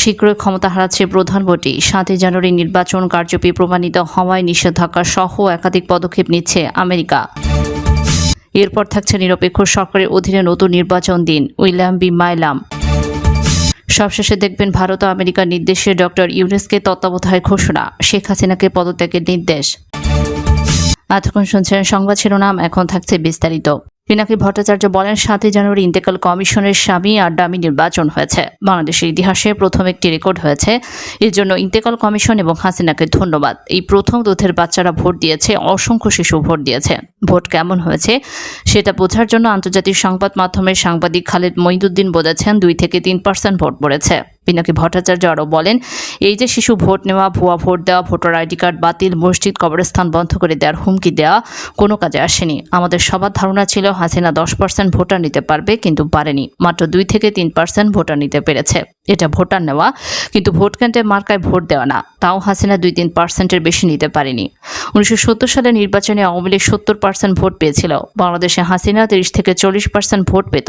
শীঘ্রই ক্ষমতা হারাচ্ছে প্রধানমন্ত্রী সাতই জানুয়ারি নির্বাচন কার্যপি প্রমাণিত হওয়ায় নিষেধাজ্ঞা সহ একাধিক পদক্ষেপ নিচ্ছে আমেরিকা। এরপর থাকছে নিরপেক্ষ সরকারের অধীনে নতুন নির্বাচন দিন, উইলিয়াম বি মাইলাম। সবশেষে দেখবেন ভারত ও আমেরিকার নির্দেশে ডক্টর ইউনেসকে তত্ত্বাবধায়ক ঘোষণা, শেখ হাসিনাকে পদত্যাগের নির্দেশ। এতক্ষণ শুনছেন সংবাদ শিরোনাম, এখন থাকছে বিস্তারিত। পিনাকি ভট্টাচার্য বলেন, সাতই জানুয়ারি ইন্তেকাল কমিশনের স্বামী আর ডামি নির্বাচন হয়েছে। বাংলাদেশের ইতিহাসে প্রথম একটি রেকর্ড হয়েছে। এর জন্য ইন্তেকাল কমিশন এবং হাসিনাকে ধন্যবাদ। এই প্রথম দুধের বাচ্চারা ভোট দিয়েছে, অসংখ্য শিশু ভোট দিয়েছে। ভোট কেমন হয়েছে, সেটা বোঝার জন্য আন্তর্জাতিক সংবাদ মাধ্যমের সাংবাদিক খালেদ মঈদুদ্দিন বলেছেন, দুই থেকে তিন পার্সেন্ট ভোট পড়েছে। পিনাকি ভট্টাচার্য আরও বলেন, এই যে শিশু ভোট নেওয়া, ভুয়া ভোট দেওয়া, ভোটার আইডি কার্ড বাতিল, মসজিদ, কবরস্থান বন্ধ করে দেওয়ার হুমকি দেওয়া, কোনো কাজে আসেনি। আমাদের সবার ধারণা ছিল হাসিনা দশ পার্সেন্ট ভোটার নিতে পারবে, কিন্তু পারেনি। মাত্র দুই থেকে তিন পার্সেন্ট ভোটার নিতে পেরেছে। এটা ভোটার নেওয়া, কিন্তু ভোট কেন্দ্রে মার্কায় ভোট দেওয়া না। তাও হাসিনা দুই তিন পার্সেন্টের বেশি নিতে পারেনি। উনিশশো সত্তর সালে নির্বাচনে আওয়ামী লীগ সত্তর পার্সেন্ট ভোট পেয়েছিল। বাংলাদেশে হাসিনা তিরিশ থেকে চল্লিশ পার্সেন্ট ভোট পেত,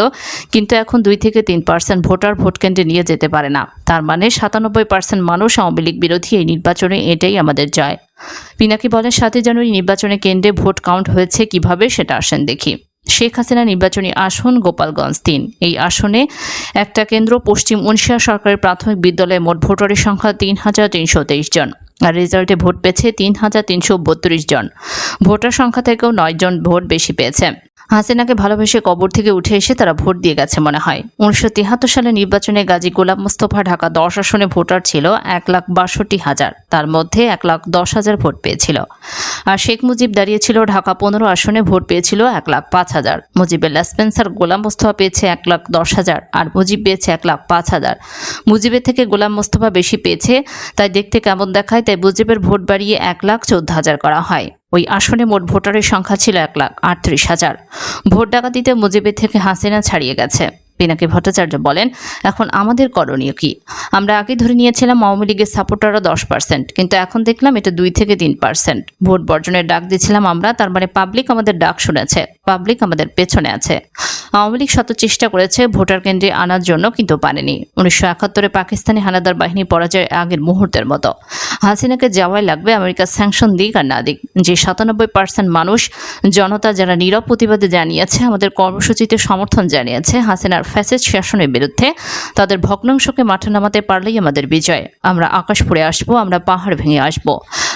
কিন্তু এখন দুই থেকে তিন পার্সেন্ট ভোটার ভোট কেন্দ্রে নিয়ে যেতে পারে না। তার মানে সাতানব্বই পার্সেন্ট মানুষ আওয়ামী লীগ বিরোধী এই নির্বাচনে এটাই আমাদের জয় পিনাকি বলেন, সাতই জানুয়ারি নির্বাচনে কেন্দ্রে ভোট কাউন্ট হয়েছে কীভাবে সেটা আসেন দেখি। শেখ হাসিনা নির্বাচনী আসন গোপালগঞ্জ তিন। এই আসনে একটা কেন্দ্র পশ্চিম উনশিয়া সরকারি প্রাথমিক বিদ্যালয়ে মোট ভোটারের সংখ্যা তিন হাজার তিনশো তেইশ জন। আর রেজাল্টে ভোট পেয়েছে তিন হাজার তিনশো বত্রিশ জন। ভোটার সংখ্যা থেকেও নয় জন ভোট বেশি পেয়েছে। হাসিনাকে ভালোবেসে কবর থেকে উঠে এসে তারা ভোট দিয়ে গেছে মনে হয়। উনিশশো তিয়াত্তর সালে নির্বাচনে গাজী গোলাম মোস্তফা ঢাকা দশ আসনে ভোটার ছিল এক লাখ বাষট্টি হাজার। তার মধ্যে এক লাখ দশ হাজার ভোট পেয়েছিল। আর শেখ মুজিব দাঁড়িয়েছিল ঢাকা পনেরো আসনে, ভোট পেয়েছিল এক লাখ পাঁচ হাজার। মুজিবের স্পেন্সার গোলাম মোস্তফা পেয়েছে এক লাখ দশ হাজার আর মুজিব পেয়েছে এক লাখ পাঁচ হাজার। মুজিবের থেকে গোলাম মোস্তফা বেশি পেয়েছে, তাই দেখতে কেমন দেখায়, তাই মুজিবের ভোট বাড়িয়ে এক লাখ চোদ্দ হাজার করা হয়। ওই আসনে মোট ভোটারের সংখ্যা ছিল এক লাখ আটত্রিশ হাজার। ভোট ডাকাতিতে মুজিবের থেকে হাসিনা ছাড়িয়ে গেছে। পিনাকি ভট্টাচার্য বলেন, এখন আমাদের করণীয় কি? আমরা আগে ধরে নিয়েছিলাম আওয়ামী লীগের সাপোর্টাররা দশ পার্সেন্ট কিন্তু এখন দেখলাম এটা দুই থেকে তিন পার্সেন্ট ভোট বর্জনের ডাক দিয়েছিলাম আমরা, তার মানে পাবলিক আমাদের ডাক শুনেছে। পাবলিক আমাদের পেছনে আছে। আওয়ামী লীগ শত চেষ্টা করেছে ভোটার কেন্দ্রে আনার জন্য, কিন্তু পারেনি। উনিশশো একাত্তরে পাকিস্তানি হানাদার বাহিনী পরাজয়ের আগের মুহূর্তের মতো। হাসিনাকে যাওয়াই লাগবে আমেরিকা স্যাংশন দিক আর না দিক। যে সাতানব্বই পার্সেন্ট মানুষ, জনতা যারা নীরব প্রতিবাদে জানিয়েছে, আমাদের কর্মসূচিতে সমর্থন জানিয়েছে হাসিনার ফ্যাসেজ শাসনের বিরুদ্ধে, তাদের ভগ্নাংশকে মাঠে নামাতে পারলেই আমাদের বিজয়। আমরা আকাশ পড়ে আসব, আমরা পাহাড় ভেঙে আসব।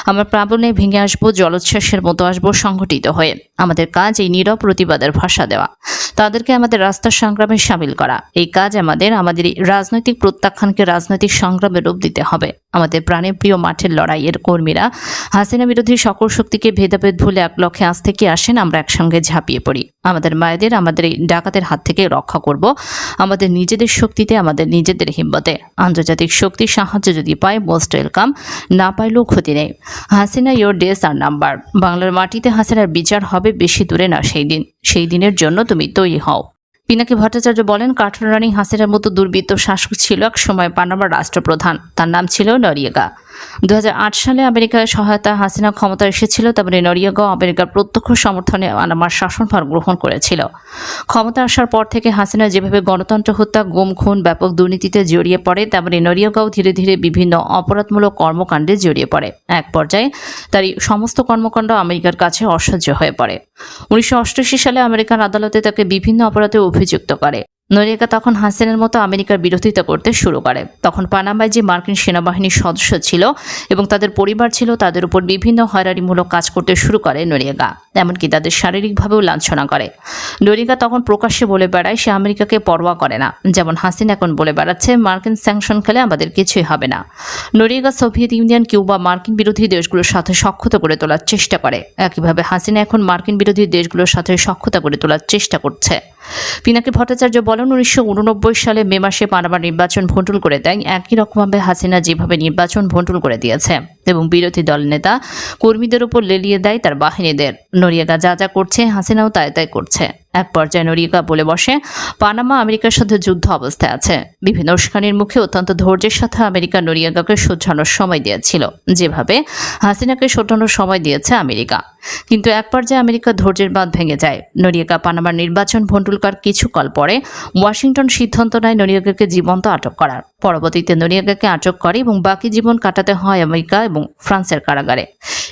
আমরা প্লাবনে ভেঙে আসব, জলোচ্ছ্বাসের মতো আসব সংগঠিত হয়ে। আমাদের কাজ এই নীরব প্রতিবাদের ভাষা দেওয়া। তাদেরকে আমাদের রাস্তার সংগ্রামে সামিল করা। এই কাজ আমাদের আমাদের রাজনৈতিক প্রত্যাখ্যানকে রাজনৈতিক সংগ্রামে রূপ দিতে হবে। আমাদের প্রাণে প্রিয় মাঠের লড়াইয়ের কর্মীরা হাসিনা বিরোধী সকল শক্তিকে ভেদাভেদ ভুলে এক লক্ষ্যে আজ থেকে আসেন, আমরা একসঙ্গে ঝাঁপিয়ে পড়ি। আমাদের মায়েদের, আমাদের এই ডাকাতের হাত থেকে রক্ষা করব। আমাদের নিজেদের শক্তিতে, আমাদের নিজেদের হিম্মতে। আন্তর্জাতিক শক্তির সাহায্য যদি পায়, মোস্ট ওয়েলকাম। না পাইলেও ক্ষতি নেই। হাসিনা ইয়োর ডেস আর নাম্বার বাংলার মাটিতে হাসিনার বিচার হবে বেশি দূরে না সেই দিন, সেই দিনের জন্য তুমি তৈরি হও। পিনাকি ভট্টাচার্য বলেন কাঠুর রানী হাসিনার মতো দুর্বৃত্ত শাসক ছিল এক সময় পানামার রাষ্ট্রপ্রধান। তার নাম ছিল নরিয়েগা। দু হাজার আট সালে আমেরিকার সহায়তা হাসিনা ক্ষমতা এসেছিল তারপরে নরিয়াগাঁও আমেরিকার প্রত্যক্ষ সমর্থনে পানামার শাসনভার গ্রহণ করেছিল। ক্ষমতা আসার পর থেকে হাসিনা যেভাবে গণতন্ত্র হত্যা, গুম, খুন, ব্যাপক দুর্নীতিতে জড়িয়ে পড়ে, তেমনি নরিয়াগাঁও ধীরে ধীরে বিভিন্ন অপরাধমূলক কর্মকাণ্ডে জড়িয়ে পড়ে। এক পর্যায়ে তার সমস্ত কর্মকাণ্ড আমেরিকার কাছে অসহ্য হয়ে পড়ে। উনিশশো অষ্টআশি সালে আমেরিকান আদালতে তাকে বিভিন্ন অপরাধে অভিযুক্ত করে। নরিয়াকা তখন হাসিনের মতো আমেরিকার বিরোধিতা করতে শুরু করে। তখন পানামায় যে মার্কিন সেনাবাহিনীর সদস্য ছিল এবং তাদের পরিবার ছিল, তাদের উপর বিভিন্ন হয়রানিমূলক কাজ করতে শুরু করে নরিয়াগা এমনকি তাদের শারীরিকভাবেও লাঞ্ছনা করে। নরিয়াগা তখন প্রকাশ্যে বলে বেড়ায়, সে আমেরিকাকে পরোয়া করে না। যেমন হাসিন এখন বলে বেড়াচ্ছে, মার্কিন স্যাংশন খেলে আমাদের কিছুই হবে না। নরিয়াগা সোভিয়েত ইউনিয়ন, কিউবা মার্কিন বিরোধী দেশগুলোর সাথে সক্ষতা করে তোলার চেষ্টা করে। একইভাবে হাসিনা এখন মার্কিন বিরোধী দেশগুলোর সাথে সক্ষতা করে তোলার চেষ্টা করছে। পিনাকি ভট্টাচার্য বলেন, উনিশশো উননব্বই সালে মে মাসে পানামা নির্বাচন ভন্ডুল করে দেয় একই রকমভাবে হাসিনা যেভাবে নির্বাচন ভন্ডুল করে দিয়েছে এবং বিরোধী দল নেতা কর্মীদের উপর লেলিয়ে দেয় তার বাহিনীদের। নরিয়াগা যা যা করছে, হাসিনাও তাই তাই করছে। এক পর্যায়ে নরিকা বলে বসে, পানামা আমেরিকার সাথে যুদ্ধ অবস্থায় আছে। বিভিন্ন উস্কানির মুখে অত্যন্ত ধৈর্যের সাথে আমেরিকা নরিয়াগাকে শোধরানোর সময় দিয়েছিল। যেভাবে হাসিনাকে শোধরানোর সময় দিয়েছে আমেরিকা। কিন্তু এক পর্যায়ে আমেরিকা ধৈর্যের বাঁধ ভেঙে যায়। নরিয়াকা পানামার নির্বাচন ভণ্ডুলকার কিছুকাল পরে ওয়াশিংটন সিদ্ধান্ত নেয় নরিয়াগাকে জীবন্ত আটক করার। পরবর্তীতে নরিয়াগাকে আটক করে এবং বাকি জীবন কাটাতে হয় আমেরিকা এবং ফ্রান্সের কারাগারে।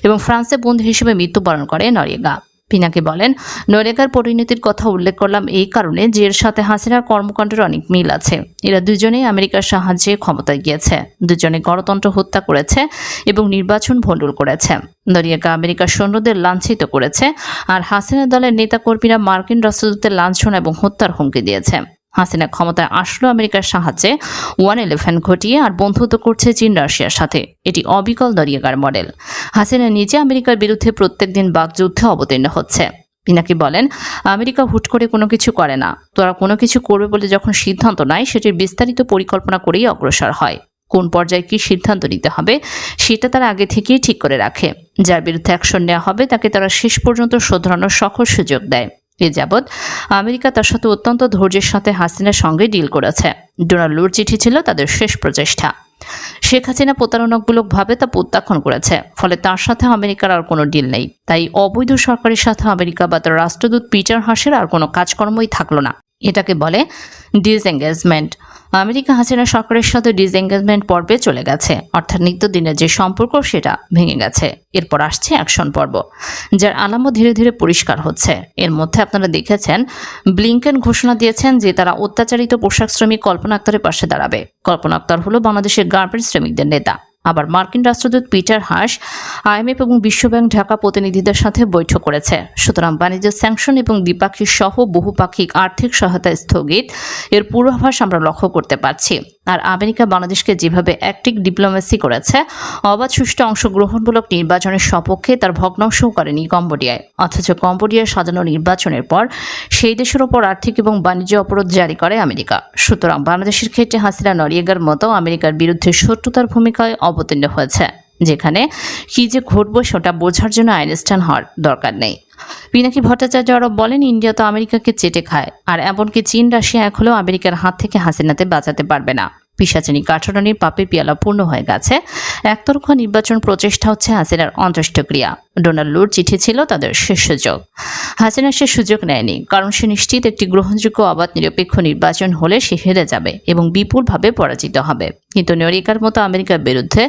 এবং ফ্রান্সে বন্ধু হিসেবে মৃত্যুবরণ করে নরিয়াগা পিনাকি বলেন নরেকার পরিণতির কথা উল্লেখ করলাম এই কারণে যে এর সাথে হাসিনার কর্মকাণ্ডের অনেক মিল আছে। এরা দুজনেই আমেরিকার সাহায্যে ক্ষমতায় গিয়েছে। দুজনে গণতন্ত্র হত্যা করেছে এবং নির্বাচন ভণ্ডুল করেছে। নরিয়াকা আমেরিকার সৈন্যদের লাঞ্ছিত করেছে। আর হাসিনা দলের নেতাকর্মীরা মার্কিন রাষ্ট্রদূতের লাঞ্ছন এবং হত্যার হুমকি দিয়েছে। হাসিনা ক্ষমতায় আসলো আমেরিকার সাহায্যে। ওয়ান ইলেভেন ঘটিয়ে আর বন্ধুত্ব করছে চীন রাশিয়ার সাথে। এটি অবিকল দরিয়াগার মডেল। হাসিনা নিজে আমেরিকার বিরুদ্ধে প্রত্যেকদিন বাকযুদ্ধে অবতীর্ণ হচ্ছে। পিনাকি বলেন, আমেরিকা হুট করে কোনো কিছু করে না। তোরা কোনো কিছু করবে বলে যখন সিদ্ধান্ত নেয়, সেটির বিস্তারিত পরিকল্পনা করেই অগ্রসর হয়। কোন পর্যায়ে কী সিদ্ধান্ত নিতে হবে, সেটা তারা আগে থেকেই ঠিক করে রাখে। যার বিরুদ্ধে অ্যাকশন নেওয়া হবে, তাকে তারা শেষ পর্যন্ত শোধরানোর সকল সুযোগ দেয়। এ যাবৎ আমেরিকা তার সাথে অত্যন্ত ধৈর্যের সাথে হাসিনার সঙ্গে ডিল করেছে। ডোনাল্ডোর চিঠি ছিল তাদের শেষ প্রচেষ্টা। শেখ হাসিনা প্রতারণামূলকভাবে তা প্রত্যাখ্যান করেছে, ফলে তার সাথে আমেরিকার আর কোনো ডিল নেই। তাই অবৈধ সরকারের সাথে আমেরিকা বা তার রাষ্ট্রদূত পিটার হাসের আর কোনো কাজকর্মই থাকল না। এটাকে বলে ডিসএঙ্গেজমেন্ট আমেরিকা হাসিনা সরকারের সাথে ডিসএঙ্গেজমেন্ট পর্বে চলে গেছে। অর্থাৎ নিত্যদিনের যে সম্পর্ক, সেটা ভেঙে গেছে। এরপর আসছে অ্যাকশন পর্ব, যার আলামও ধীরে ধীরে পরিষ্কার হচ্ছে। এর মধ্যে আপনারা দেখেছেন, ব্লিংকেন ঘোষণা দিয়েছেন যে তারা অত্যাচারিত পোশাক শ্রমিক কল্পনা আক্তারের পাশে দাঁড়াবে। কল্পনা আক্তার হলো বাংলাদেশের গার্মেন্টস শ্রমিকদের নেতা। আবার মার্কিন রাষ্ট্রদূত পিটার হাস আইএমএফ এবং বিশ্বব্যাংক ঢাকা প্রতিনিধিদের সাথে বৈঠক করেছে। সুতরাং বাণিজ্য স্যাংশন এবং দ্বিপাক্ষিক সহ বহুপাক্ষিক আর্থিক সহায়তা স্থগিত। এর পূর্বাভাস আমরা লক্ষ্য করতে পারছি। আর আমেরিকা বাংলাদেশকে যেভাবে অ্যাক্টিভ ডিপ্লোমেসি করেছে, অবাধ সুষ্ঠু অংশগ্রহণমূলক নির্বাচনের সপক্ষে তার ভগ্নাংশও করেনি কম্বোডিয়ায়। অথচ কম্বোডিয়ার সাজানো নির্বাচনের পর সেই দেশের ওপর আর্থিক এবং বাণিজ্য অবরোধ জারি করে আমেরিকা। সুতরাং বাংলাদেশের ক্ষেত্রে হাসিনা নরিয়েগার মতো আমেরিকার বিরুদ্ধে শত্রুতার ভূমিকায় অবতীর্ণ হয়েছে, যেখানে কি যে ঘটবে সেটা বোঝার জন্য আইনস্টাইন হওয়ার দরকার নেই। পিনাকি ভট্টাচার্য আরও বলেন, ইন্ডিয়া তো আমেরিকাকে চেটে খায়, আর এমনকি চীন, রাশিয়া এখনও আমেরিকার হাত থেকে হাসিনাতে বাঁচাতে পারবে না। পিসাচানি কাঠরানির পাপে পিয়ালা পূর্ণ হয়ে গেছে। একতরফা নির্বাচন প্রচেষ্টা হচ্ছে হাসিনার অন্ত্যেষ্টিক্রিয়া। ডোনাল্ড লুর চিঠি ছিল তাদের শেষ সুযোগ। হাসিনা সে সুযোগ নেয়নি, কারণ সে নিশ্চিত একটি গ্রহণযোগ্য অবাধ নিরপেক্ষ নির্বাচন হলে সে হেরে যাবে এবং বিপুলভাবে পরাজিত হবে। কিন্তু নরিকার মতো আমেরিকার বিরুদ্ধে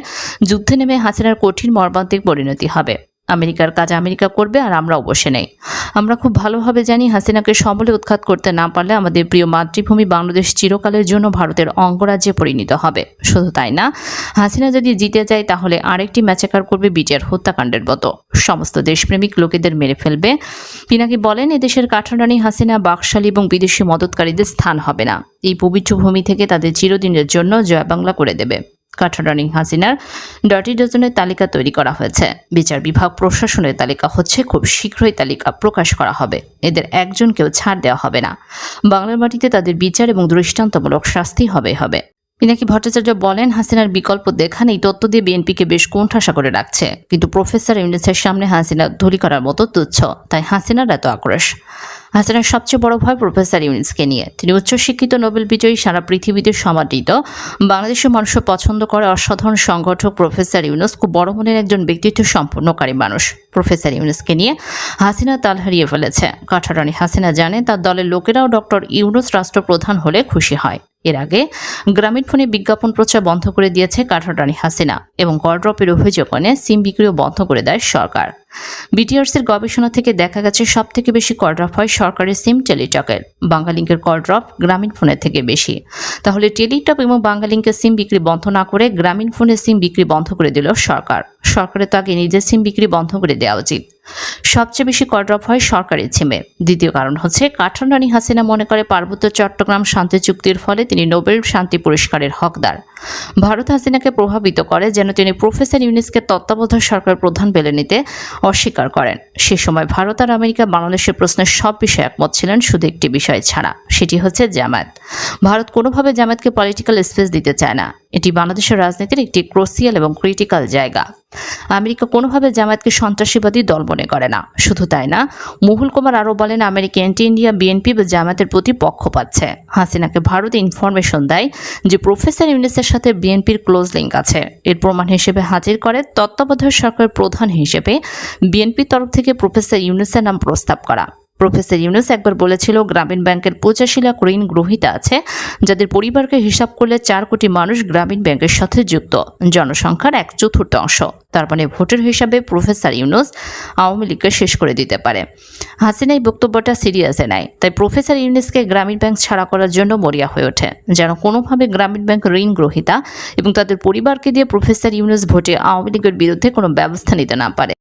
যুদ্ধে নেমে হাসিনার কঠিন মর্মান্তিক পরিণতি হবে। আমেরিকার কাজ আমেরিকা করবে আর আমরাও বসে নেই। আমরা খুব ভালোভাবে জানি হাসিনাকে সমলে উৎখাত করতে না পারলে আমাদের প্রিয় মাতৃভূমি বাংলাদেশ চিরকালের জন্য ভারতের অঙ্গরাজ্যে পরিণত হবে। শুধু তাই না, হাসিনা যদি জিতে যায় তাহলে আরেকটি ম্যাচেকার করবে বিজয়ের হত্যাকাণ্ডের মতো। সমস্ত দেশপ্রেমিক লোকেদের মেরে ফেলবে। পিনাকি বলেন, এদেশের কাঠারানি হাসিনা, বাকশালী এবং বিদেশি মদতকারীদের স্থান হবে না। এই পবিত্র ভূমি থেকে তাদের চিরদিনের জন্য জয় বাংলা করে দেবে। কাঠারানি হাসিনার ডটি ডজনের তালিকা তৈরি করা হয়েছে। বিচার বিভাগ প্রশাসনের তালিকা হচ্ছে, খুব শীঘ্রই তালিকা প্রকাশ করা হবে। এদের একজনকেও ছাড় দেওয়া হবে না। বাংলার মাটিতে তাদের বিচার এবং দৃষ্টান্তমূলক শাস্তি হবে হবে। পিনাকি ভট্টাচার্য বলেন, হাসিনার বিকল্প দেখান এই তত্ত্ব দিয়ে বিএনপিকে বেশ কোণঠাসা করে রাখছে। কিন্তু প্রফেসর ইউনিসের সামনে হাসিনা ধুলি করার মতো তুচ্ছ, তাই হাসিনার এত আক্রোশ। হাসিনার সবচেয়ে বড় ভয় প্রফেসর ইউনিসকে নিয়ে। তিনি উচ্চশিক্ষিত, নোবেল বিজয়ী, সারা পৃথিবীতে সমাদৃত, বাংলাদেশের মানুষ পছন্দ করে অসাধারণ সংগঠক প্রফেসর ইউনুস, খুব বড় মনের একজন ব্যক্তিত্ব সম্পন্নকারী মানুষ। প্রফেসর ইউনুসকে নিয়ে হাসিনা তাল হারিয়ে ফেলেছে। কাঠারানি হাসিনা জানে, তার দলের লোকেরাও ডক্টর ইউনুস রাষ্ট্রপ্রধান হলে খুশি হয়। এর আগে গ্রামীণ ফোনে বিজ্ঞাপন প্রচার বন্ধ করে দিয়েছে কাঠারানি হাসিনা এবং কলড্রপের অভিযোগ এনে সিম বিক্রিও বন্ধ করে দেয় সরকার। বিটিআরসির গবেষণা থেকে দেখা গেছে সব থেকে বেশি কলড্রপ হয় সরকারের সিম টেলিটকের। বাংলালিঙ্কের কলড্রপ গ্রামীণ ফোনের থেকে বেশি। তাহলে টেলিটক এবং বাংলালিঙ্কের সিম বিক্রি বন্ধ না করে গ্রামীণ ফোনের সিম বিক্রি বন্ধ করে দিল সরকার। সরকারের তো আগে নিজের সিম বিক্রি বন্ধ করে দেওয়া উচিত। সবচেয়ে বেশি কড্রপ হয় সরকারের সিমে। দ্বিতীয় কারণ হচ্ছে কাঠান রানী হাসিনা মনে করে পার্বত্য চট্টগ্রাম শান্তি চুক্তির ফলে তিনি নোবেল শান্তি পুরস্কারের হকদার। ভারত হাসিনাকে প্রভাবিত করে যেন তিনি প্রফেসর ইউনিসকে তত্ত্বাবধায়ক সরকার প্রধান বেলে নিতে অস্বীকার করেন। সে সময় ভারত আর আমেরিকা বাংলাদেশের প্রশ্নের সব বিষয়ে একমত ছিলেন শুধু একটি বিষয় ছাড়া, সেটি হচ্ছে জামায়াত। ভারত কোনোভাবে জামায়াতকে পলিটিক্যাল স্পেস দিতে চায় না। এটি বাংলাদেশের রাজনীতির একটি ক্রোসিয়াল এবং ক্রিটিক্যাল জায়গা। আমেরিকা কোনোভাবে জামায়াতকে সন্ত্রাসীবাদী দল মনে করে না। শুধু তাই না, মুহুল কুমার আরও বলেন, আমেরিকা অ্যান্টি ইন্ডিয়া বিএনপি বা জামায়াতের প্রতি পক্ষ পাচ্ছে। হাসিনাকে ভারত ইনফরমেশন দেয় যে প্রফেসর ইউনিসের সাথে বিএনপির ক্লোজ লিঙ্ক আছে। এর প্রমাণ হিসেবে হাজির করে তত্ত্বাবধায়ক সরকারের প্রধান হিসেবে বিএনপির তরফ থেকে প্রফেসর ইউনুসের নাম প্রস্তাব করা। প্রফেসর ইউনুস একবার বলেছিল, গ্রামীণ ব্যাংকের পঁচাশি লাখ ঋণ গ্রহীতা আছে, যাদের পরিবারকে হিসাব করলে চার কোটি মানুষ গ্রামীণ ব্যাংকের সাথে যুক্ত। জনসংখ্যার এক চতুর্থাংশ তার মানে ভোটের হিসাবে প্রফেসর ইউনুস আওয়ামী লীগকে শেষ করে দিতে পারে। হাসিনা এই বক্তব্যটা সিরিয়াসে নেয়। তাই প্রফেসর ইউনুসকে গ্রামীণ ব্যাংক ছাড়া করার জন্য মরিয়া হয়ে ওঠে। যেন কোনোভাবে গ্রামীণ ব্যাংক ঋণ গ্রহীতা এবং তাদের পরিবারকে দিয়ে প্রফেসর ইউনুস ভোটে আওয়ামী লীগের বিরুদ্ধে কোনো ব্যবস্থা নিতে না পারে।